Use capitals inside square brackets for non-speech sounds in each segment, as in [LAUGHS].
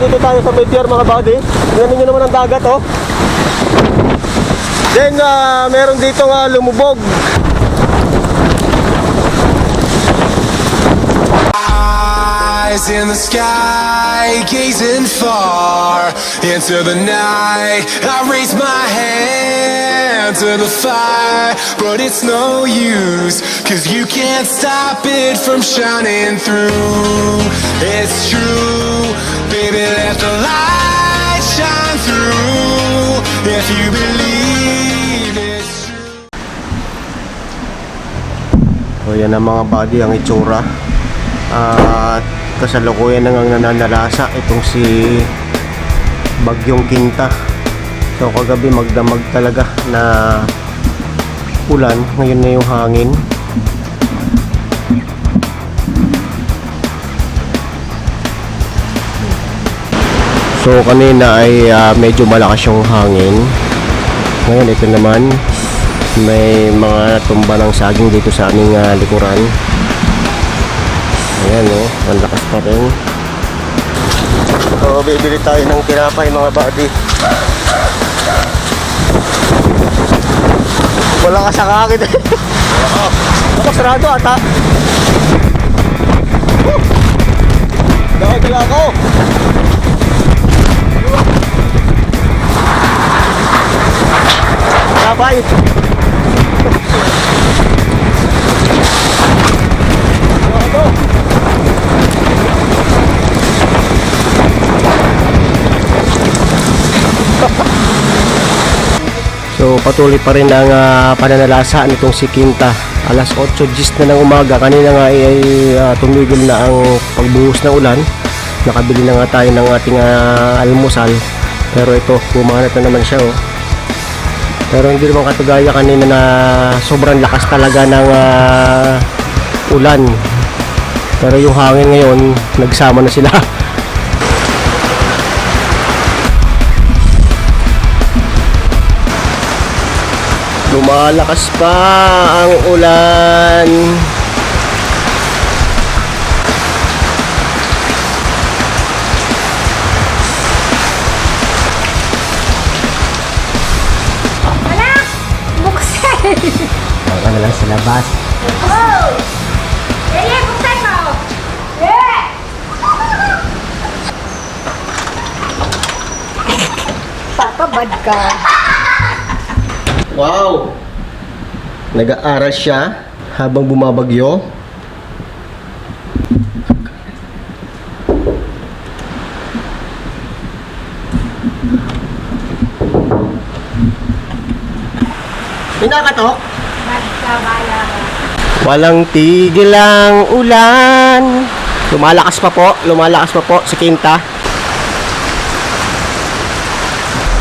dito tayo sa pier mga buddy. Tingnan nyo naman ang dagat oh. Then ah, meron dito nga lumubog. Eyes in the sky, gazing far into the night. I raise my hand to the fire, but it's no use, cause you can't stop it from shining through. It's true, baby, let the light shine through. If you believe it's true. O yan ang mga buddy, ang itsura. At kasalukuyan na ngang nananalasa itong si Bagyong Kinta. So kagabi magdamag talaga na ulan. Ngayon na yung hangin. So kanina ay ah, medyo malakas yung hangin. Ngayon ito naman may mga tumba ng saging dito sa aming ah, likuran. Ayan oh, ang lakas pa rin. So, bibili tayo ng tinapay mga buddy. Wala ka sa kakit. Ako, [LAUGHS] sarado ata. Dahil ako. Ano? [LAUGHS] So patuloy pa rin ang ah, pananalasa nitong si Quinta. Alas 8 gis na ng umaga. Kanina nga ay, ay ah, tumigil na ang pagbuhos ng ulan. Nakabili na nga tayo ng ating ah, almusal. Pero ito, pumanat na naman siya oh. Pero hindi naman katugaya kanina na sobrang lakas talaga ng ah, ulan. Pero yung hangin ngayon, nagsama na sila. [LAUGHS] Lumalakas pa ang ulan. Baka na lang sa labas. Oh! Yeye, buksan mo! Yeye! Papabad ka. Wow! Nag-aaral siya habang bumabagyo. Pinakatok? Walang tigil ang ulan. Lumalakas pa po, lumalakas pa po si Kinta.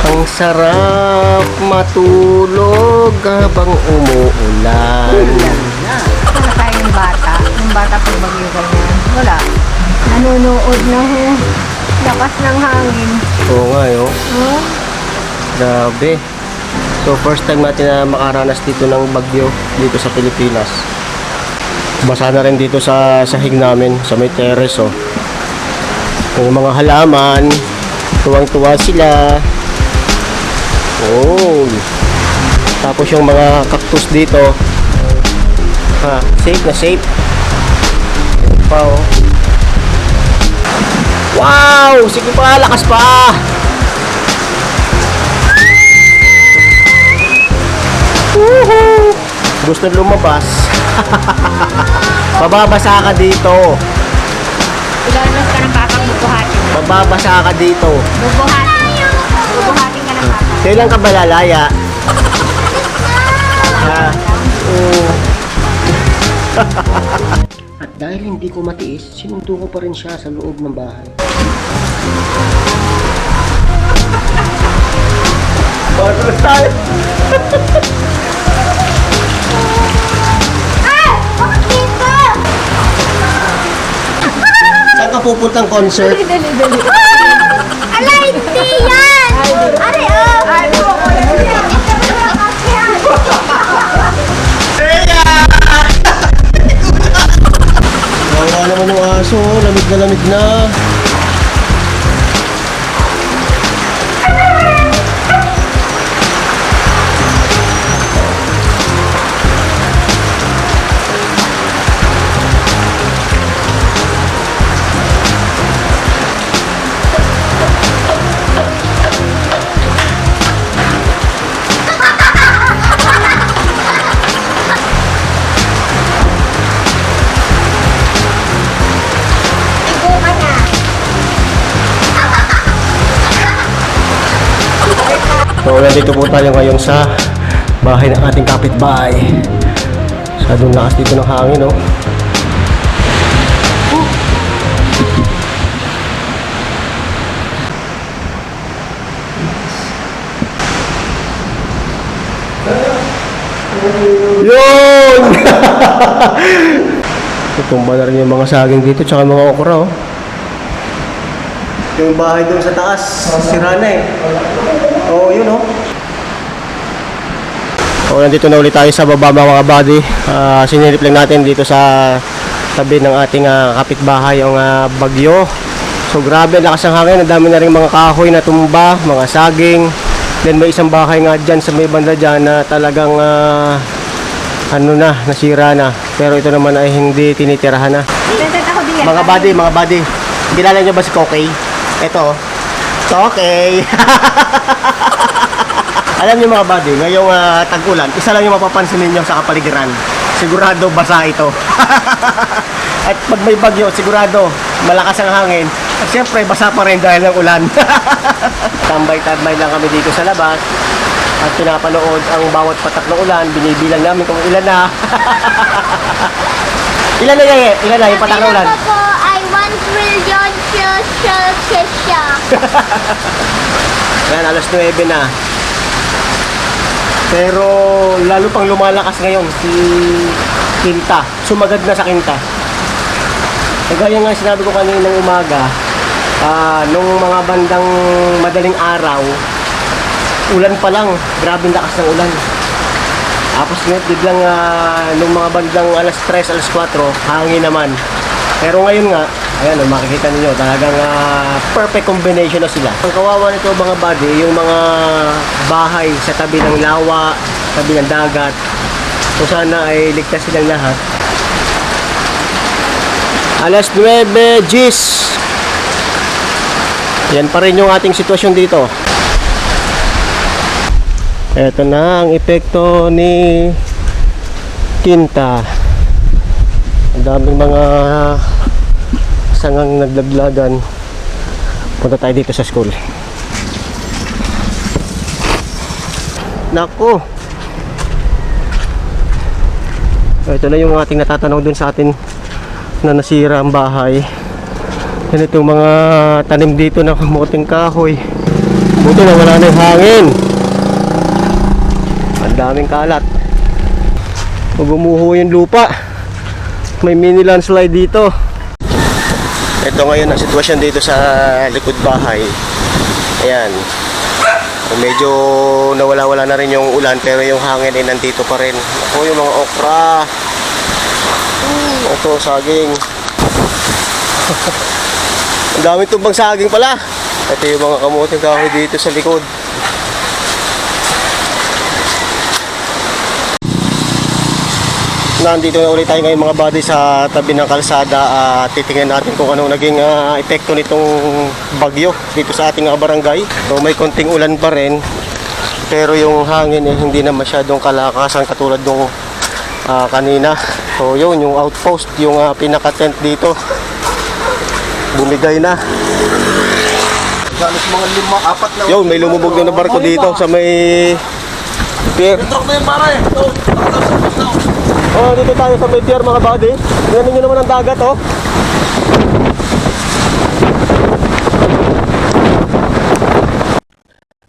Ang sarap matulog habang umuulan. Wala tayong bata. Yung bata pag bagyo ganyan. Wala. Nanonood na ho. Lakas ng hangin. Oo nga yo. Oh? Grabe. So first time natin na makaranas dito ng bagyo dito sa Pilipinas. Basa na rin dito sa sahig namin sa may terrace oh. Yung mga halaman, tuwang-tuwa sila. Oh. Tapos yung mga cactus dito. Ha, safe na safe. Ito pa oh. Wow! Sige pa, lakas pa! Woohoo! Gusto lumabas. [LAUGHS] Mababasa ka dito. Ilalas ka ng batang bubuhatin. Mababasa ka dito. Bubuhatin. Bubuhatin ka ng bata. Kailan ka ba lalaya? Ha? [LAUGHS] Oo. At [LAUGHS] dahil hindi ko matiis, sinundo ko pa rin siya sa loob ng bahay. Bakit tayo? Ka pupuntang concert? Dali, dali. Alay, hindi yan! Ari, oh! Ay, Kawawa naman yung aso, lamig na lamig na. So, nandito po tayo ngayon sa bahay ng ating kapitbahay. Sa doon lakas dito ng hangin, no? Yun! [LAUGHS] Tutumba na rin yung mga saging dito tsaka mga okra, oh. Yung bahay doon sa taas, sira na eh. Oo, yun oh. So, nandito na ulit tayo sa baba mga buddy. Uh, sinilip lang natin dito sa tabi ng ating ah, kapitbahay yung ah, bagyo. So grabe, lakas ng hangin. Ang dami na rin mga kahoy na tumba, mga saging. Then may isang bahay nga dyan sa may banda dyan na talagang ah, ano na, nasira na. Pero ito naman ay hindi tinitirahan na. Mga buddy, mga buddy. Kilala niyo ba si Kokey? Ito. Kokey. [LAUGHS] Alam niyo mga buddy, ngayong ah, tag-ulan, isa lang yung mapapansin ninyo sa kapaligiran. Sigurado basa ito. [LAUGHS] At pag may bagyo, sigurado malakas ang hangin. At siyempre, basa pa rin dahil ng ulan. [LAUGHS] Tambay-tambay lang kami dito sa labas. At pinapanood ang bawat patak ng ulan. Binibilang namin kung ilan na. ilan na yan? Ilan na yung patak ng ulan? Bilang ko po ay 1 trillion Celsius siya. [LAUGHS] Ayan, alas 9 na. Pero lalo pang lumalakas ngayon si Quinta. Sumagad na sa Quinta. Kagaya nga sinabi ko kaninang umaga, ah, nung mga bandang madaling araw, ulan pa lang. Grabe ang lakas ng ulan. Tapos ngayon, biglang ah, nung mga bandang alas 3, alas 4, hangin naman. Pero ngayon nga, ayan, oh, makikita niyo talagang ah, perfect combination na sila. Ang kawawa nito mga buddy, yung mga bahay sa tabi ng lawa, tabi ng dagat, kung sana ay ligtas silang lahat. Alas 9, Gis! Yan pa rin yung ating sitwasyon dito. Ito na ang epekto ni Quinta. Ang daming mga sangang naglaglagan. Punta tayo dito sa school. Nako. Ito na yung ating natatanaw dun sa atin na nasira ang bahay. Yan itong mga tanim dito na kamuting kahoy. Buti na wala na yung hangin. Ang daming kalat. Pag umuho yung lupa, may mini landslide dito. Ito ngayon ang sitwasyon dito sa likod bahay. Ayan. Medyo nawala-wala na rin yung ulan pero yung hangin ay nandito pa rin. Ako yung mga okra. Hmm, Ito, saging. Ang daming tumbang saging pala. Ito yung mga kamuting kahoy dito sa likod. Nandito na ulit tayo ngayon mga buddy sa tabi ng kalsada at titingnan natin kung anong naging ah, epekto nitong bagyo dito sa ating ah, barangay. So may konting ulan pa rin pero yung hangin eh, hindi na masyadong kalakasan katulad nung ah, kanina. So yun, yung outpost, yung ah, pinaka-tent dito bumigay na. Halos mga lima, apat na. Yun, may lumubog na na barko dito sa may pier. Truck na yun, pare. Oh, Oh, dito tayo sa may pier mga buddy. Tingnan niyo naman ang dagat oh.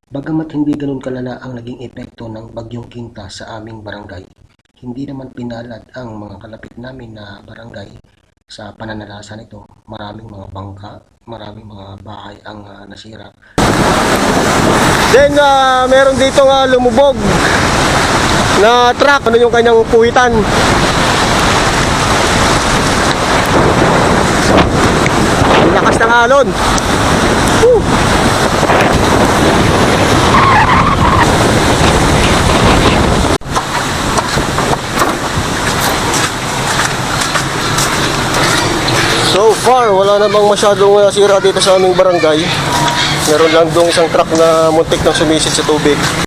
Bagamat hindi ganun kalala ang naging epekto ng bagyong Kinta sa aming barangay, hindi naman pinalad ang mga kalapit namin na barangay sa pananalasa nito. Maraming mga bangka, maraming mga bahay ang ah, nasira. Then, ah, meron dito nga lumubog na truck. Ano yung kanyang puwitan? Lakas ng alon. Woo! So far, wala namang masyadong uh, sira dito sa aming barangay. Meron lang doong isang truck na muntik na sumisid sa tubig.